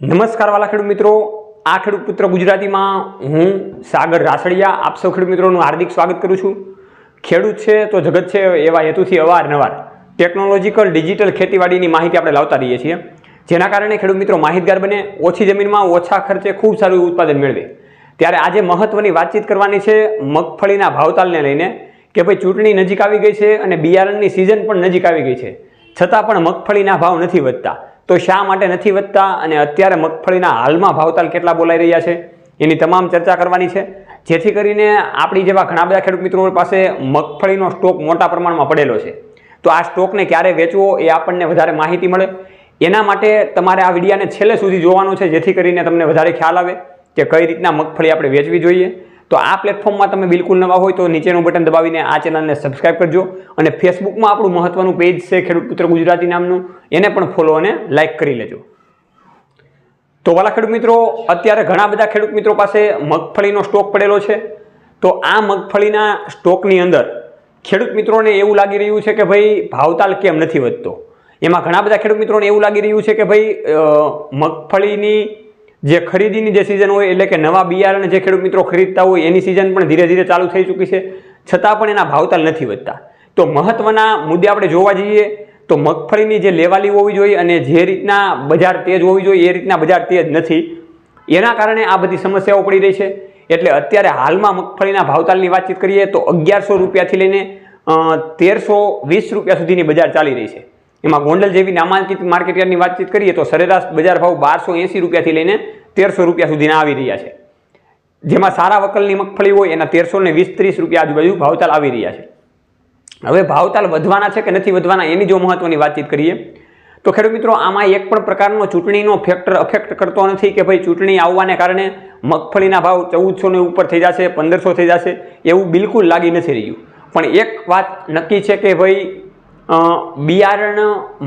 નમસ્કાર વાલા ખેડૂત મિત્રો. આ ખેડૂત પુત્ર ગુજરાતીમાં હું સાગર રાસડિયા. આપ સૌ ખેડૂત મિત્રોનું હાર્દિક સ્વાગત કરું છું. ખેડૂત છે તો જગત છે એવા હેતુથી અવારનવાર ટેકનોલોજીકલ ડિજિટલ ખેતીવાડીની માહિતી આપણે લાવતા રહીએ છીએ. જેના કારણે ખેડૂત મિત્રો માહિતગાર બને, ઓછી જમીનમાં ઓછા ખર્ચે ખૂબ સારું ઉત્પાદન મેળવે. ત્યારે આજે મહત્વની વાતચીત કરવાની છે મગફળીના ભાવતાલને લઈને કે ભાઈ ચૂંટણી નજીક આવી ગઈ છે અને બિયારણની સિઝન પણ નજીક આવી ગઈ છે. છતાં પણ મગફળીના ભાવ નથી વધતા. તો શા માટે નથી વધતા અને અત્યારે મગફળીના હાલમાં ભાવતાલ કેટલા બોલાઈ રહ્યા છે? એની તમામ ચર્ચા કરવાની છે. જેથી કરીને આપણી જેવા ઘણા બધા ખેડૂત મિત્રો પાસે મગફળીનો સ્ટોક મોટા પ્રમાણમાં પડેલો છે. તો આ સ્ટોકને ક્યારે વેચવો એ આપણને વધારે માહિતી મળે. એના માટે તમારે આ વિડીયાને છેલ્લે સુધી જોવાનું છે, જેથી કરીને તમને વધારે ખ્યાલ આવે કે કઈ રીતના મગફળી આપણે વેચવી જોઈએ. તો આ પ્લેટફોર્મમાં તમે બિલકુલ નવા હોય તો નીચેનું બટન દબાવીને આ ચેનલને સબસ્ક્રાઇબ કરજો અને ફેસબુકમાં આપણું મહત્વનું પેજ છે ખેડૂત પુત્ર ગુજરાતી નામનું, એને પણ ફોલો અને લાઇક કરી લેજો. તો વાલા ખેડૂત મિત્રો, અત્યારે ઘણા બધા ખેડૂત મિત્રો પાસે મગફળીનો સ્ટોક પડેલો છે. તો આ મગફળીના સ્ટોકની અંદર ખેડૂત મિત્રોને એવું લાગી રહ્યું છે કે ભાઈ ભાવતાલ કેમ નથી વધતો? એમાં ઘણા બધા ખેડૂત મિત્રોને એવું લાગી રહ્યું છે કે ભાઈ મગફળીની જે ખરીદીની જે સિઝન હોય, એટલે કે નવા બિયારણ જે ખેડૂત મિત્રો ખરીદતા હોય, એની સિઝન પણ ધીરે ધીરે ચાલુ થઈ ચૂકી છે. છતાં પણ એના ભાવતાલ નથી વધતા. તો મહત્વના મુદ્દે આપણે જોવા જઈએ, તો મગફળીની જે લેવાલી હોવી જોઈએ અને જે રીતના બજાર તેજ હોવી જોઈએ, એ રીતના બજાર તેજ નથી. એના કારણે આ બધી સમસ્યાઓ પડી રહી છે. એટલે અત્યારે હાલમાં મગફળીના ભાવતાલની વાતચીત કરીએ તો અગિયારસો રૂપિયાથી લઈને તેરસો વીસ રૂપિયા સુધીની બજાર ચાલી રહી છે. એમાં ગોંડલ જેવી નામાંકિત માર્કેટયાર્ડની વાતચીત કરીએ તો સરેરાશ બજાર ભાવ બારસો એંસી રૂપિયાથી લઈને તેરસો રૂપિયા સુધીના આવી રહ્યા છે. જેમાં સારા વકલની મગફળી હોય એના તેરસો ને વીસ ત્રીસ રૂપિયા આજુબાજુ ભાવતાલ આવી રહ્યા છે. હવે ભાવતાલ વધવાના છે કે નથી વધવાના એની જો મહત્વની વાતચીત કરીએ. તો ખેડૂત મિત્રો, આમાં એક પણ પ્રકારનો ચૂંટણીનો ફેક્ટર અફેક્ટ કરતો નથી કે ભાઈ ચૂંટણી આવવાને કારણે મગફળીના ભાવ ચૌદસો ને ઉપર થઈ જશે, પંદરસો થઈ જશે એવું બિલકુલ લાગી નથી રહ્યું. પણ એક વાત નક્કી છે કે ભાઈ બિયારણ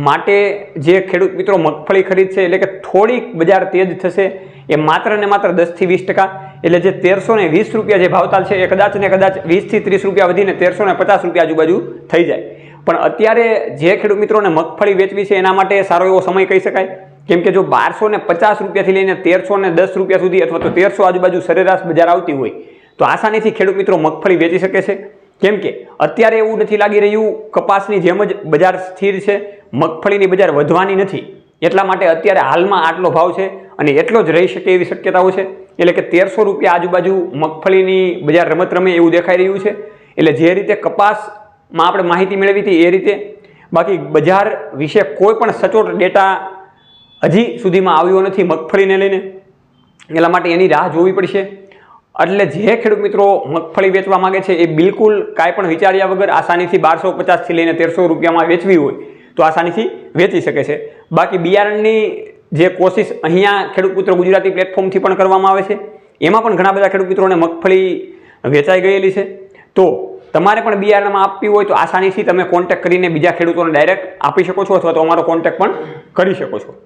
માટે જે ખેડૂત મિત્રો મગફળી ખરીદશે, એટલે કે થોડીક બજાર તેજ થશે, એ માત્ર ને માત્ર દસથી વીસ ટકા. એટલે જે તેરસો ને વીસ રૂપિયા જે ભાવતાલ છે, એ કદાચ ને કદાચ વીસથી ત્રીસ રૂપિયા વધીને તેરસો ને પચાસ રૂપિયા આજુબાજુ થઈ જાય. પણ અત્યારે જે ખેડૂત મિત્રોને મગફળી વેચવી છે, એના માટે સારો એવો સમય કહી શકાય. કેમ કે જો બારસો ને પચાસ રૂપિયાથી લઈને તેરસો ને દસ રૂપિયા સુધી અથવા તો તેરસો આજુબાજુ સરેરાશ બજાર આવતી હોય, તો આસાનીથી ખેડૂત મિત્રો મગફળી વેચી શકે છે. કેમ કે અત્યારે એવું નથી લાગી રહ્યું, કપાસની જેમ જ બજાર સ્થિર છે, મગફળીની બજાર વધવાની નથી. એટલા માટે અત્યારે હાલમાં આટલો ભાવ છે અને એટલો જ રહી શકે એવી શક્યતાઓ છે. એટલે કે તેરસો રૂપિયા આજુબાજુ મગફળીની બજાર રમત રમે એવું દેખાઈ રહ્યું છે. એટલે જે રીતે કપાસમાં આપણે માહિતી મેળવી હતી એ રીતે બાકી બજાર વિશે કોઈ પણ સચોટ ડેટા હજી સુધીમાં આવ્યો નથી મગફળીને લઈને. એટલા માટે એની રાહ જોવી પડશે. એટલે જે ખેડૂત મિત્રો મગફળી વેચવા માંગે છે એ બિલકુલ કાંઈ પણ વિચાર્યા વગર આસાનીથી બારસો પચાસથી લઈને તેરસો રૂપિયામાં વેચવી હોય તો આસાનીથી વેચી શકે છે. બાકી બિયારણની જે કોશિશ અહીંયા ખેડૂત મિત્રો ગુજરાતી પ્લેટફોર્મથી પણ કરવામાં આવે છે. એમાં પણ ઘણા બધા ખેડૂત મિત્રોને મગફળી વેચાઈ ગયેલી છે. તો તમારે પણ બિયારણમાં આપવી હોય તો આસાનીથી તમે કોન્ટેક્ટ કરીને બીજા ખેડૂતોને ડાયરેક્ટ આપી શકો છો અથવા તો અમારો કોન્ટેક્ટ પણ કરી શકો છો.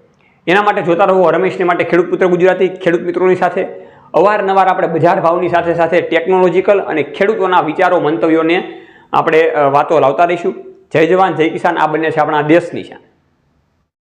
એના માટે જોતા રહો રમેશને માટે ખેડૂત પુત્ર ગુજરાતી ખેડૂત મિત્રોની સાથે. અવારનવાર આપણે બજાર ભાવની સાથે સાથે ટેકનોલોજીકલ અને ખેડૂતોના વિચારો, મંતવ્યોને આપણે વાતો લાવતા રહીશું. જય જવાન, જય કિસાન. આ બંને છે આપણા દેશની છે.